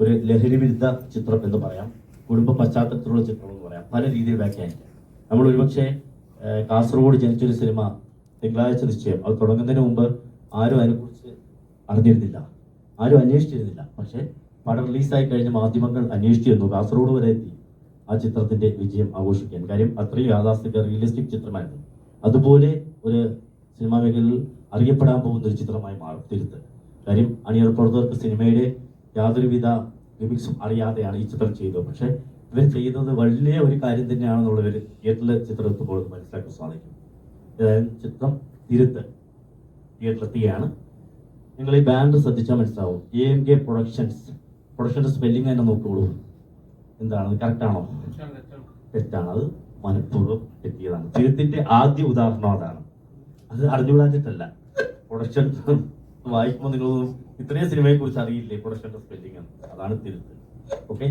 ഒരു ലഹരി വിരുദ്ധ ചിത്രം എന്ന് പറയാം. കുടുംബ പശ്ചാത്തലത്തിലുള്ള ചിത്രം എന്ന് പറയാം. പല രീതിയിൽ വ്യാഖ്യാനിക്കാം. നമ്മൾ ഒരുപക്ഷെ കാസർഗോഡ് ജനിച്ചൊരു സിനിമ തിങ്കളാഴ്ച നിശ്ചയം. അത് തുടങ്ങുന്നതിന് മുമ്പ് ആരും അതിനെക്കുറിച്ച് അറിഞ്ഞിരുന്നില്ല. ആരും അന്വേഷിച്ചിരുന്നില്ല. പക്ഷേ പടം റിലീസായി കഴിഞ്ഞ മാധ്യമങ്ങൾ അന്വേഷിച്ചിരുന്നു കാസർഗോഡ് വരെ എത്തി ആ ചിത്രത്തിന്റെ വിജയം ആഘോഷിക്കാൻ. കാര്യം അത്രയും യാഥാസ്ഥിക റിയലിസ്റ്റിക് ചിത്രമായിരുന്നു. അതുപോലെ ഒരു സിനിമാ മേഖലയിൽ അറിയപ്പെടാൻ പോകുന്ന ഒരു ചിത്രമായി മാറും തിരുത്ത് കാര്യം അണിയർ പ്രവർത്തകർക്ക് സിനിമയുടെ യാതൊരുവിധ ലിമിക്സും അറിയാതെയാണ് ഈ ചിത്രം ചെയ്തത്. പക്ഷെ ഇവർ ചെയ്യുന്നത് വലിയ ഒരു കാര്യം തന്നെയാണെന്നുള്ളവർ തിയേറ്ററിലെ ചിത്രം എത്തുമ്പോൾ മനസ്സിലാക്കാൻ സാധിക്കും. അതായത് ചിത്രം തിരുത്ത് തിയേറ്ററിലെത്തുകയാണ് നിങ്ങൾ ഈ ബാൻഡ് ശ്രദ്ധിച്ചാൽ മനസ്സിലാവും. എ എം കെ പ്രൊഡക്ഷൻസ് പ്രൊഡക്ഷന്റെ സ്പെല്ലിംഗ് തന്നെ നോക്കിക്കോളൂ എന്താണ് കറക്റ്റാണോ തെറ്റാണ്. അത് മനഃപൂർവം തെറ്റിയതാണ്. തിരുത്തിന്റെ ആദ്യ ഉദാഹരണം അതാണ്. അത് അറിഞ്ഞുകൂടാഞ്ഞിട്ടല്ല. പ്രൊഡക്ഷൻ വായിക്കുമ്പോൾ നിങ്ങൾ ഇത്രയും സിനിമയെ കുറിച്ച് അറിയില്ലേ? പ്രൊഡക്ഷന്റെ സ്പെല്ലിംഗ് അതാണ് തിരുത്ത് ഓക്കെ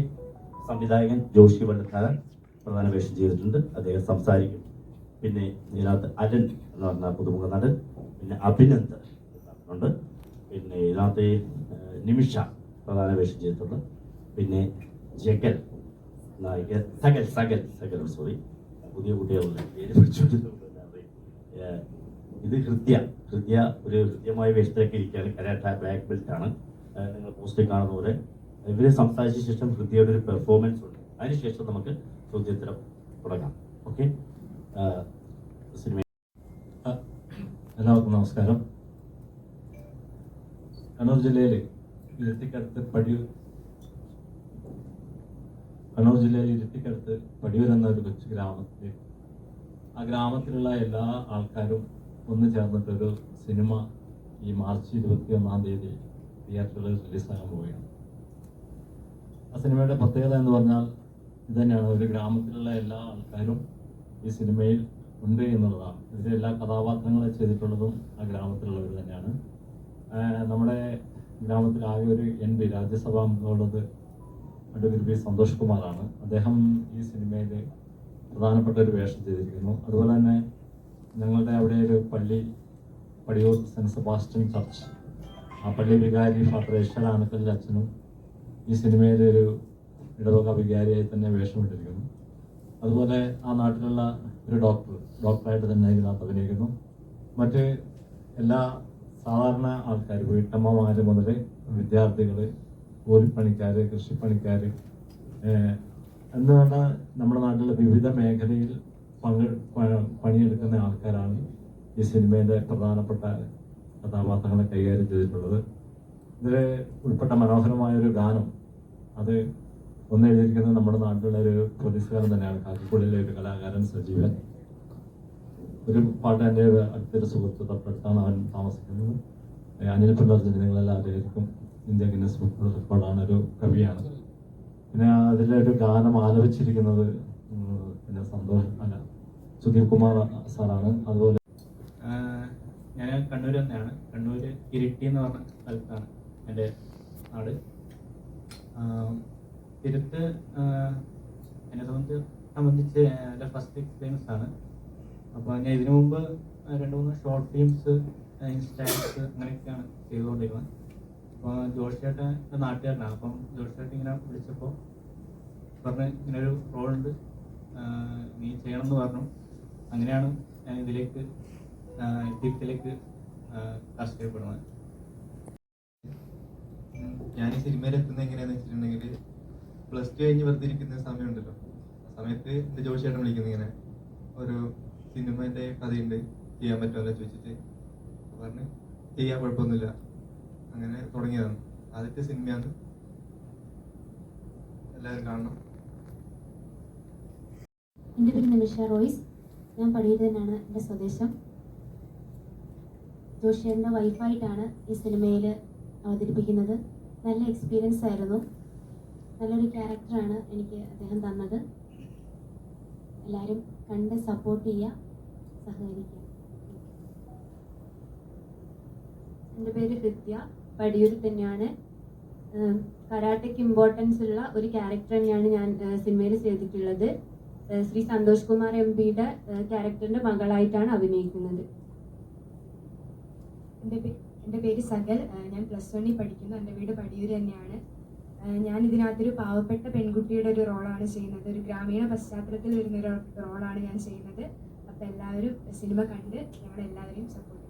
സംവിധായകൻ ജോഷി വള്ളക്കാരൻ പ്രധാന വേഷം ചെയ്തിട്ടുണ്ട്. അദ്ദേഹം സംസാരിക്കും. പിന്നെ ഇതിനകത്ത് അജൻ എന്ന് പറഞ്ഞ പുതുമുഖ നടൻ പിന്നെ അഭിനന്ദ് ഉണ്ട് പിന്നെ ഇതിനകത്ത് നിമിഷ പ്രധാന വേഷം ചെയ്തിട്ടുണ്ട്. പിന്നെ ജഗൽ നായിക സകൽ സകൽ സകൽ സോറി പുതിയ കുട്ടികളുടെ പേര് ഇത് ഹൃദ്യ ഹൃദ്യ ഒരു ഹൃദ്യമായ വേഷത്തിലൊക്കെ ഇരിക്കുകയാണ്. കരാട്ട ബ്ലാക്ക് ബെൽറ്റ് ആണ്. നിങ്ങൾ പോസ്റ്റിൽ കാണുന്ന പോലെ. ഇവർ സംസാരിച്ച ശേഷം ഹൃദ്യയുടെ ഒരു പെർഫോമൻസ് ഉണ്ട്. അതിനുശേഷം നമുക്ക് ചോദ്യോത്തരം തുടങ്ങാം. ഓക്കെ സിനിമ എല്ലാവർക്കും നമസ്കാരം. കണ്ണൂർ ജില്ലയിൽ ഇരട്ടിക്കടുത്ത് പടിയൂർ കണ്ണൂർ ജില്ലയിൽ ഇരട്ടിക്കടുത്ത് പടിയൂർ എന്ന ഒരു കൊച്ചു ഗ്രാമത്തിൽ ആ ഗ്രാമത്തിലുള്ള എല്ലാ ആൾക്കാരും ഒന്ന് ചേർന്നിട്ടൊരു സിനിമ ഈ മാർച്ച് ഇരുപത്തി ഒന്നാം തീയതി തിയേറ്ററിൽ റിലീസാകാൻ പോവുകയാണ്. ആ സിനിമയുടെ പ്രത്യേകത എന്ന് പറഞ്ഞാൽ ഇത് തന്നെയാണ്. ഒരു ഗ്രാമത്തിലുള്ള എല്ലാ ആൾക്കാരും ഈ സിനിമയിൽ ഉണ്ട് എന്നുള്ളതാണ്. ഇതിലെ എല്ലാ കഥാപാത്രങ്ങളും ചെയ്തിട്ടുള്ളതും ആ ഗ്രാമത്തിലുള്ളവർ തന്നെയാണ്. നമ്മുടെ ഗ്രാമത്തിൽ ആകെ ഒരു എം പി രാജ്യസഭാ അംഗമുള്ളത് അഡ്വക്കേറ്റ് പി സന്തോഷ് കുമാറാണ്. അദ്ദേഹം ഈ സിനിമയിൽ പ്രധാനപ്പെട്ട ഒരു വേഷം ചെയ്തിരിക്കുന്നു. അതുപോലെ തന്നെ ഞങ്ങളുടെ അവിടെ ഒരു പള്ളി പടിയൂർ സെന്റ് സെബാസ്റ്റ്യൻ ചർച്ച്. ആ പള്ളി വികാരി ഫാദർ ഈശ്വര ആനക്കല്ലിന്റെ അച്ഛനും ഈ സിനിമയിലെ ഒരു ഇടവക വികാരിയായി തന്നെ വേഷമിട്ടിരിക്കുന്നു അതുപോലെ ആ നാട്ടിലുള്ള ഒരു ഡോക്ടർ ഡോക്ടറായിട്ട് തന്നെ ഇതിനകത്ത് അഭിനയിക്കുന്നു. മറ്റ് എല്ലാ സാധാരണ ആൾക്കാർ വീട്ടമ്മമാര് മുതൽ വിദ്യാർത്ഥികൾ കൂലിപ്പണിക്കാർ കൃഷിപ്പണിക്കാർ എന്ന് വേണ്ട നമ്മുടെ നാട്ടിലെ വിവിധ മേഖലയിൽ പങ്കെ പണിയെടുക്കുന്ന ആൾക്കാരാണ് ഈ സിനിമയിലെ പ്രധാനപ്പെട്ട കഥാപാത്രങ്ങളെ കൈകാര്യം ചെയ്തിട്ടുള്ളത്. ഇതിൽ ഉൾപ്പെട്ട മനോഹരമായൊരു ഗാനം അത് ഒന്ന് എഴുതിയിരിക്കുന്നത് നമ്മുടെ നാട്ടിലുള്ള ഒരു പ്രതിസ്കാരം തന്നെയാണ്. കാസർഗോഡിലെ ഒരു കലാകാരൻ സജീവൻ. ഒരു പാട്ട് എന്റെ അടുത്തൊരു സുഹൃത്ത് തൊട്ടടുത്താണ് അവൻ താമസിക്കുന്നത്. അനിൽ പിള്ളർജൻ അദ്ദേഹത്തിനും ഇന്ത്യ ഗിന്നസ് ബുക്ക് റെക്കോർഡാണ്. ഒരു കവിയാണ്. പിന്നെ അതിലെ ഒരു ഗാനം ആലപിച്ചിരിക്കുന്നത് പിന്നെ സന്തോഷ് അല്ല സുധീർ കുമാർ സാറാണ്. അതുപോലെ ഞാൻ കണ്ണൂർ തന്നെയാണ് കണ്ണൂർ ഇരിട്ടി എന്ന് പറഞ്ഞ സ്ഥലത്താണ് എന്റെ നാട്. തിരുത്ത് എന്നെ സംബന്ധിച്ച് സംബന്ധിച്ച് എന്റെ ഫസ്റ്റ് എക്സ്പീരിയൻസ് ആണ്. അപ്പോൾ ഞാൻ ഇതിനു മുമ്പ് രണ്ട് മൂന്ന് ഷോർട്ട് ഫിലിംസ് ഇൻസ്റ്റാഗ്രാംസ് അങ്ങനെയൊക്കെയാണ് ചെയ്തുകൊണ്ടിരുന്നത്. അപ്പോൾ ജോഷ് ചേട്ടൻ നാട്ടുകാരനാണ്. അപ്പം ജോഷ് ചേട്ടൻ ഇങ്ങനെ വിളിച്ചപ്പോൾ പറഞ്ഞ് ഇങ്ങനെ ഒരു റോളുണ്ട് നീ ചെയ്യണം എന്ന് പറഞ്ഞു. അങ്ങനെയാണ് ഞാൻ ഇതിലേക്ക് കാസ്റ്റ് ചെയ്യപ്പെടുന്നത് ഞാൻ ഈ സിനിമയിൽ എത്തുന്നത് എങ്ങനെയാന്ന് വെച്ചിട്ടുണ്ടെങ്കിൽ പ്ലസ് ടു കഴിഞ്ഞ് വെറുതെ ഇരിക്കുന്ന സമയമുണ്ടല്ലോ. ആ സമയത്ത് എന്റെ ജോഷിയായിട്ട് വിളിക്കുന്നത് ഇങ്ങനെ ഒരു സിനിമന്റെ കഥയുണ്ട് ചെയ്യാൻ പറ്റുമല്ലോ ചോദിച്ചിട്ട്. പറഞ്ഞ് ചെയ്യാൻ കുഴപ്പമൊന്നുമില്ല. അങ്ങനെ തുടങ്ങിയതാണ്. ആദ്യത്തെ സിനിമയാണ്. എല്ലാവരും കാണണം. എന്റെ പേര് നിമിഷ റോയ്സ്. ഞാൻ പടിയിൽ തന്നെയാണ് എന്റെ സ്വദേശം. ജോഷിയറിന്റെ വൈഫായിട്ടാണ് ഈ സിനിമയിൽ അവതരിപ്പിക്കുന്നത്. നല്ല എക്സ്പീരിയൻസ് ആയിരുന്നു. നല്ലൊരു ക്യാരക്ടറാണ് എനിക്ക് അദ്ദേഹം തന്നത്. എല്ലാവരും കണ്ട് സപ്പോർട്ട് ചെയ്യുക സഹകരിക്കുക. എന്റെ പേര് ഹൃദ്യ പടിയൂർ തന്നെയാണ്. കരാട്ടയ്ക്ക് ഇമ്പോർട്ടൻസ് ഉള്ള ഒരു ക്യാരക്ടർ തന്നെയാണ് ഞാൻ സിനിമയിൽ ചെയ്തിട്ടുള്ളത്. ശ്രീ സന്തോഷ് കുമാർ എം പിയുടെ ക്യാരക്ടറിന്റെ മകളായിട്ടാണ് അഭിനയിക്കുന്നത്. എന്റെ എന്റെ പേര് സകൽ. ഞാൻ പ്ലസ് വണ്ണിൽ പഠിക്കുന്നു. എന്റെ വീട് പടിയൂര് തന്നെയാണ്. ഞാൻ ഇതിനകത്തൊരു പാവപ്പെട്ട പെൺകുട്ടിയുടെ ഒരു റോളാണ് ചെയ്യുന്നത്. ഒരു ഗ്രാമീണ പശ്ചാത്തലത്തിൽ വരുന്ന ഒരു റോളാണ് ഞാൻ ചെയ്യുന്നത്. അപ്പോൾ എല്ലാവരും സിനിമ കണ്ട് ഞങ്ങളെല്ലാവരെയും സപ്പോർട്ട്